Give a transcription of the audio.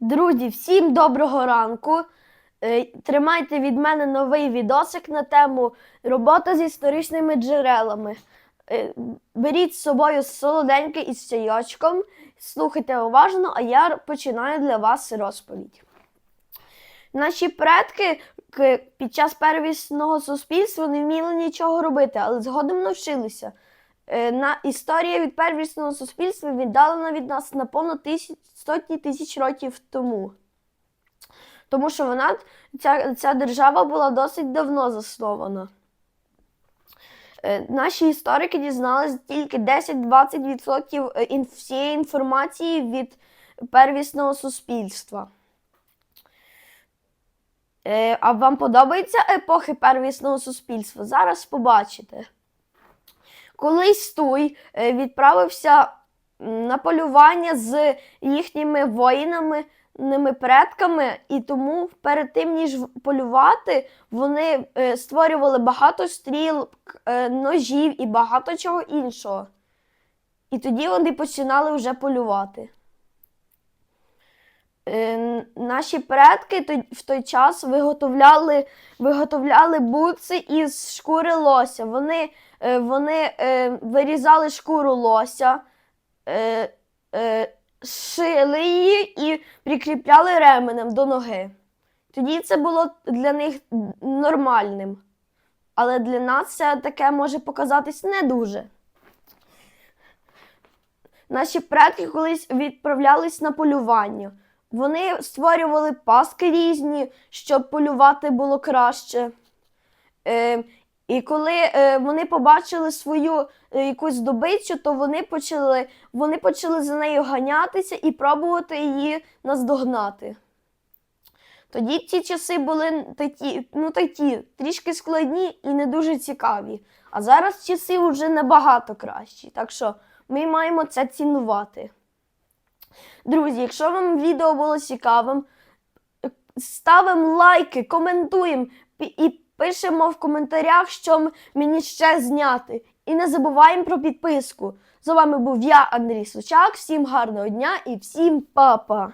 Друзі, всім доброго ранку. Е, Тримайте від мене новий відосик на тему робота з історичними джерелами. Е, Беріть з собою солоденьке із чайочком, слухайте уважно, а я починаю для вас розповідь. Наші предки під час первісного суспільства не вміли нічого робити, але згодом навчилися. Е, На історія від первісного суспільства віддалена від нас на понад тисяч, сотні тисяч років тому. Тому що вона, ця, ця держава була досить давно заснована. Е, Наші історики дізналися тільки 10-20% е, всієї інформації від первісного суспільства. А вам подобаються епохи первісного суспільства? Зараз побачите. Колись Туй е, відправився на полювання з їхніми воїнами, предками, і тому перед тим, ніж полювати, вони е, створювали багато стріл, е, ножів і багато чого іншого. І тоді вони починали вже полювати. Наші предки в той час виготовляли, виготовляли бутси із шкури лося. Вони, вони е, вирізали шкуру лося, е, е, шили її і прикріпляли ременем до ноги. Тоді це було для них нормальним. Але для нас це таке може показатись не дуже. Наші предки колись відправлялись на полювання. Вони створювали паски різні, щоб полювати було краще. Е, і коли е, вони побачили свою е, якусь здобичу, то вони почали, вони почали за нею ганятися і пробувати її наздогнати. Тоді ті часи були такі, ну такі, трішки складні і не дуже цікаві. А зараз часи вже набагато кращі. Так що ми маємо це цінувати. Друзі, якщо вам відео було цікавим, ставимо лайки, коментуємо і пишемо в коментарях, що мені ще зняти. І не забуваємо про підписку. З вами був я, Андрій Сучак. Всім гарного дня і всім па-па!